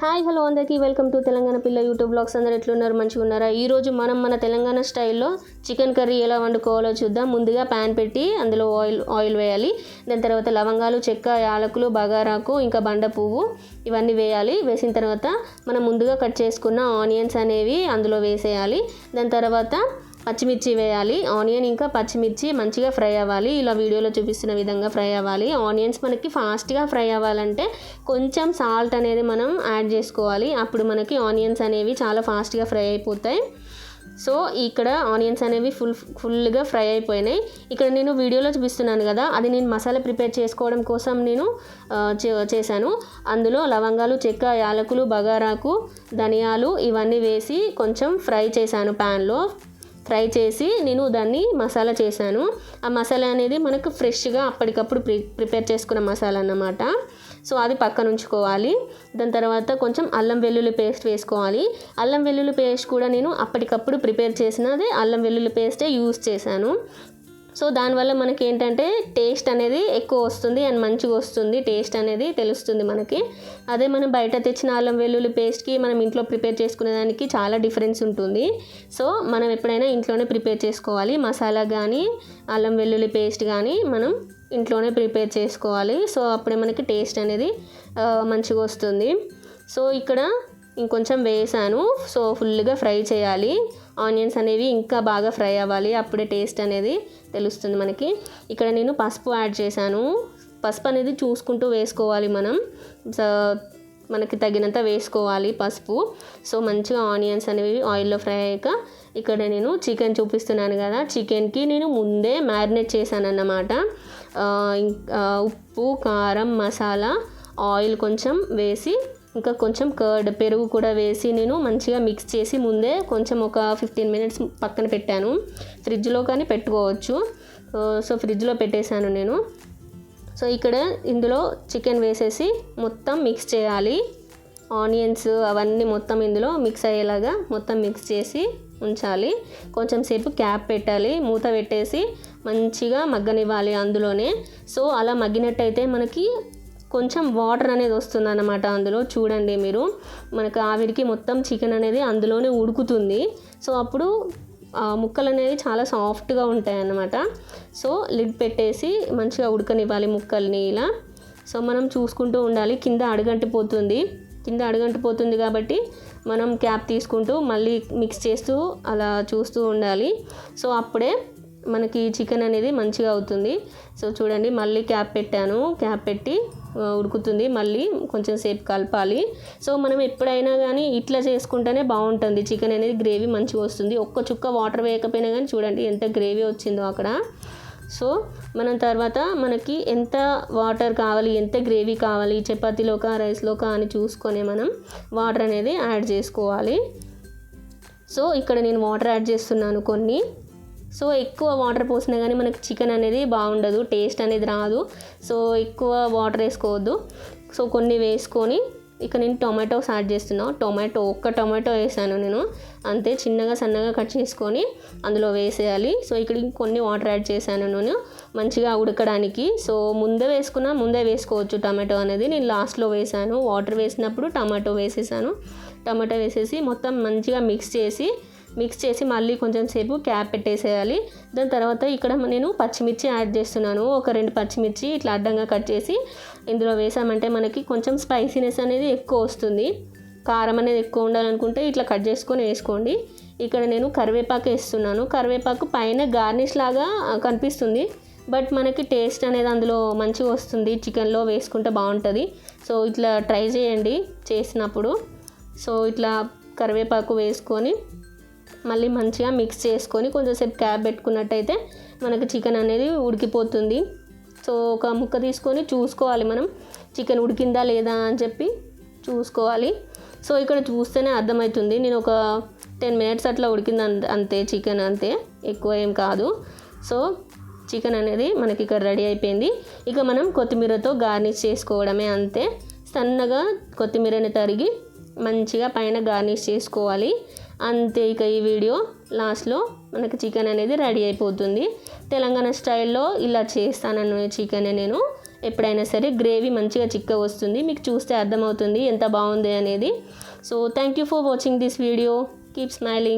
Hi hello అందరికీ. Welcome to Telangana పిల్ల YouTube blogs. అందరు ఎట్లున్నారు? మంచిగా ఉన్నారా? ఈరోజు మనం మన తెలంగాణ స్టైల్లో చికెన్ కర్రీ ఎలా వండుకోవాలో చూద్దాం. ముందుగా ప్యాన్ పెట్టి అందులో ఆయిల్ ఆయిల్ వేయాలి. దాని తర్వాత లవంగాలు చెక్క యాలకులు బగారాకు ఇంకా బండ పువ్వు ఇవన్నీ వేయాలి. వేసిన తర్వాత మనం ముందుగా కట్ చేసుకున్న ఆనియన్స్ అనేవి అందులో వేసేయాలి. దాని తర్వాత పచ్చిమిర్చి వేయాలి. ఆనియన్ ఇంకా పచ్చిమిర్చి మంచిగా ఫ్రై అవ్వాలి. ఇలా వీడియోలో చూపిస్తున్న విధంగా ఫ్రై అవ్వాలి. ఆనియన్స్ మనకి ఫాస్ట్గా ఫ్రై అవ్వాలంటే కొంచెం సాల్ట్ అనేది మనం యాడ్ చేసుకోవాలి. అప్పుడు మనకి ఆనియన్స్ అనేవి చాలా ఫాస్ట్గా ఫ్రై అయిపోతాయి. సో ఇక్కడ ఆనియన్స్ అనేవి ఫుల్ ఫుల్గా ఫ్రై అయిపోయినాయి. ఇక్కడ నేను వీడియోలో చూపిస్తున్నాను కదా అది నేను మసాలా ప్రిపేర్ చేసుకోవడం కోసం నేను చే- చేశాను. అందులో లవంగాలు చెక్క యాలకులు బగారాకు ధనియాలు ఇవన్నీ వేసి కొంచెం ఫ్రై చేశాను ప్యాన్లో. ఫ్రై చేసి నేను దాన్ని మసాలా చేశాను. ఆ మసాలా అనేది మనకు ఫ్రెష్గా అప్పటికప్పుడు ప్రి ప్రిపేర్ చేసుకున్న మసాలా అన్నమాట. సో అది పక్కన ఉంచుకోవాలి. దాని తర్వాత కొంచెం అల్లం వెల్లుల్లి పేస్ట్ వేసుకోవాలి. అల్లం వెల్లుల్లి పేస్ట్ కూడా నేను అప్పటికప్పుడు ప్రిపేర్ చేసినది అల్లం వెల్లుల్లి పేస్టే యూస్ చేశాను. సో దానివల్ల మనకి ఏంటంటే టేస్ట్ అనేది ఎక్కువ వస్తుంది అండ్ మంచిగా వస్తుంది టేస్ట్ అనేది తెలుస్తుంది మనకి. అదే మనం బయట తెచ్చిన అల్లం వెల్లుల్లి పేస్ట్కి మనం ఇంట్లో ప్రిపేర్ చేసుకునే దానికి చాలా డిఫరెన్స్ ఉంటుంది. సో మనం ఎప్పుడైనా ఇంట్లోనే ప్రిపేర్ చేసుకోవాలి. మసాలా కానీ అల్లం వెల్లుల్లి పేస్ట్ కానీ మనం ఇంట్లోనే ప్రిపేర్ చేసుకోవాలి. సో అప్పుడే మనకి టేస్ట్ అనేది మంచిగా వస్తుంది. సో ఇక్కడ ఇంకొంచెం వేసాను. సో ఫుల్గా ఫ్రై చేయాలి. ఆనియన్స్ అనేవి ఇంకా బాగా ఫ్రై అవ్వాలి. అప్పుడే టేస్ట్ అనేది తెలుస్తుంది మనకి. ఇక్కడ నేను పసుపు యాడ్ చేశాను. పసుపు అనేది చూసుకుంటూ వేసుకోవాలి మనం. సో మనకి తగినంత వేసుకోవాలి పసుపు. సో మంచిగా ఆనియన్స్ అనేవి ఆయిల్లో ఫ్రై అయ్యాక ఇక్కడ నేను చికెన్ చూపిస్తున్నాను కదా. చికెన్కి నేను ముందే మ్యారినేట్ చేశాను అన్నమాట ఇం- ఉప్పు కారం మసాలా ఆయిల్ కొంచెం వేసి ఇంకా కొంచెం కర్డ్ పెరుగు కూడా వేసి నేను మంచిగా మిక్స్ చేసి ముందే కొంచెం ఒక ఫిఫ్టీన్ మినిట్స్ పక్కన పెట్టాను. ఫ్రిడ్జ్లో కానీ పెట్టుకోవచ్చు. సో ఫ్రిడ్జ్లో పెట్టేశాను నేను. సో ఇక్కడ ఇందులో చికెన్ వేసేసి మొత్తం మిక్స్ చేయాలి. ఆనియన్స్ అవన్నీ మొత్తం ఇందులో మిక్స్ అయ్యేలాగా మొత్తం మిక్స్ చేసి ఉంచాలి. కొంచెం సేపు క్యాప్ పెట్టాలి. మూత పెట్టేసి మంచిగా మగ్గనివ్వాలి అందులోనే. సో అలా మగ్గినట్టయితే మనకి కొంచెం వాటర్ అనేది వస్తుంది అన్నమాట అందులో. చూడండి మీరు. మనకు ఆవిరికి మొత్తం చికెన్ అనేది అందులోనే ఉడుకుతుంది. సో అప్పుడు ముక్కలు అనేవి చాలా సాఫ్ట్గా ఉంటాయి అన్నమాట సో లిడ్ పెట్టేసి మంచిగా ఉడకనివ్వాలి ముక్కల్ని ఇలా. సో మనం చూసుకుంటూ ఉండాలి. కింద అడుగంటిపోతుంది. కింద అడుగంటిపోతుంది కాబట్టి మనం క్యాప్ తీసుకుంటూ మళ్ళీ మిక్స్ చేస్తూ అలా చూస్తూ ఉండాలి. సో అప్పుడే మనకి చికెన్ అనేది మంచిగా అవుతుంది. సో చూడండి. మళ్ళీ క్యాప్ పెట్టాను. క్యాప్ పెట్టి ఉడుకుతుంది. మళ్ళీ కొంచెం సేపు కలపాలి. సో మనం ఎప్పుడైనా కానీ ఇట్లా చేసుకుంటేనే బాగుంటుంది చికెన్ అనేది గ్రేవీ మంచిగా వస్తుంది. ఒక్క చుక్క వాటర్ వేయకపోయినా కానీ చూడండి ఎంత గ్రేవీ వచ్చిందో అక్కడ. సో మనం తర్వాత మనకి ఎంత వాటర్ కావాలి ఎంత గ్రేవీ కావాలి చపాతీలోకా రైస్లోకా అని చూసుకొని మనం వాటర్ అనేది యాడ్ చేసుకోవాలి. సో ఇక్కడ నేను వాటర్ యాడ్ చేస్తున్నాను కొన్ని. సో ఎక్కువ వాటర్ పోసినా కానీ మనకు చికెన్ అనేది బాగుండదు టేస్ట్ అనేది రాదు. సో ఎక్కువ వాటర్ వేసుకోవద్దు. సో కొన్ని వేసుకొని ఇక నేను టొమాటోస్ యాడ్ చేస్తున్నా. టొమాటో ఒక్క టొమాటో వేసాను నేను. అంతే చిన్నగా సన్నగా కట్ చేసుకొని అందులో వేసేయాలి. సో ఇక్కడ కొన్ని వాటర్ యాడ్ చేశాను నేను. మంచిగా ఉడకడానికి. సో ముందే వేసుకున్నా ముందే వేసుకోవచ్చు టమాటో అనేది. నేను లాస్ట్లో వేసాను. వాటర్ వేసినప్పుడు టమాటో వేసేసాను. టమాటో వేసేసి మొత్తం మంచిగా మిక్స్ చేసి మిక్స్ చేసి మళ్ళీ కొంచెం సేపు క్యాప్ పెట్టేసేయాలి. దాని తర్వాత ఇక్కడ నేను పచ్చిమిర్చి యాడ్ చేస్తున్నాను. ఒక రెండు పచ్చిమిర్చి ఇట్లా అడ్డంగా కట్ చేసి ఇందులో వేసామంటే మనకి కొంచెం స్పైసీనెస్ అనేది ఎక్కువ వస్తుంది. కారం అనేది ఎక్కువ ఉండాలనుకుంటే ఇట్లా కట్ చేసుకొని వేసుకోండి. ఇక్కడ నేను కరివేపాకు వేస్తున్నాను. కరివేపాకు పైన గార్నిష్ లాగా కనిపిస్తుంది. బట్ మనకి టేస్ట్ అనేది అందులో మంచిగా వస్తుంది. చికెన్లో వేసుకుంటే బాగుంటుంది. సో ఇట్లా ట్రై చేయండి చేసినప్పుడు. సో ఇట్లా కరివేపాకు వేసుకొని మళ్ళీ మంచిగా మిక్స్ చేసుకొని కొంచెంసేపు క్యాబ్ పెట్టుకున్నట్టయితే మనకు చికెన్ అనేది ఉడికిపోతుంది. సో ఒక ముక్క తీసుకొని చూసుకోవాలి మనం. చికెన్ ఉడికిందా లేదా అని చెప్పి చూసుకోవాలి. సో ఇక్కడ చూస్తేనే అర్థమవుతుంది. నేను ఒక టెన్ మినిట్స్ అట్లా ఉడికింది అంతే చికెన్ అంతే. ఎక్కువ ఏం కాదు. సో చికెన్ అనేది మనకి ఇక్కడ రెడీ అయిపోయింది. ఇక మనం కొత్తిమీరతో గార్నిష్ చేసుకోవడమే అంతే. సన్నగా కొత్తిమీరని తరిగి మంచిగా పైన గార్నిష్ చేసుకోవాలి. అంతే ఇక ఈ వీడియో లాస్ట్లో మనకి చికెన్ అనేది రెడీ అయిపోతుంది. తెలంగాణ స్టైల్లో ఇలా చేస్తానన్న చికెన్ నేను ఎప్పుడైనా సరే గ్రేవీ మంచిగా చిక్క వస్తుంది. మీకు చూస్తే అర్థమవుతుంది ఎంత బాగుంది అనేది. So thank you for watching this video keep smiling